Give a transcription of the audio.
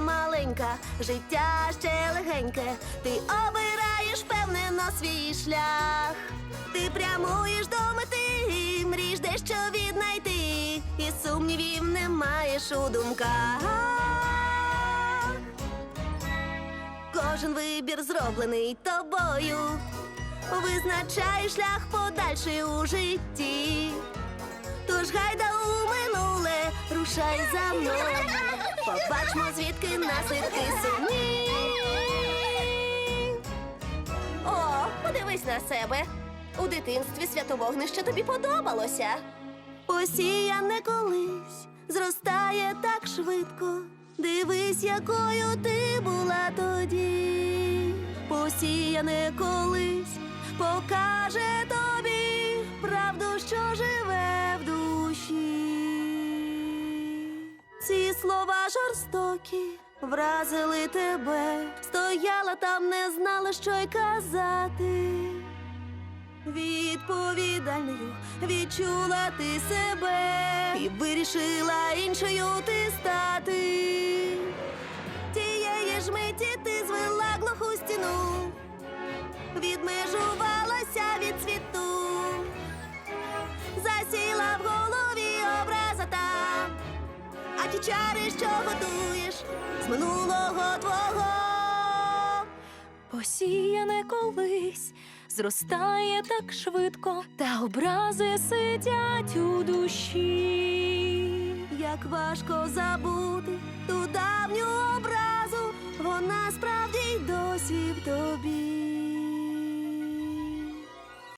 маленька, життя ще легеньке. Ти обираєш впевнено свій шлях. Ти прямуєш до мети, мрієш дещо віднайти, і сумнівів не маєш у думках. Кожен вибір зроблений тобою, визначає шлях подальший у житті. Тож гайда у минуле, рушай за мною. Побачмо, звідки наслідки сумні. О, подивись на себе. У дитинстві святовогнище тобі подобалося. Посіяне колись зростає так швидко. Дивись, якою ти була тоді. Посіяне колись покаже тобі правду, що живе Ці слова жорстокі вразили тебе. Стояла там, не знала, що й казати. Відповідальною відчула ти себе і вирішила іншою ти стати. Тієї ж миті ти звела глуху стіну, ті чари, що готуєш з минулого твого. Посіяне колись зростає так швидко, та образи сидять у душі. Як важко забути ту давню образу, вона справді досі в тобі.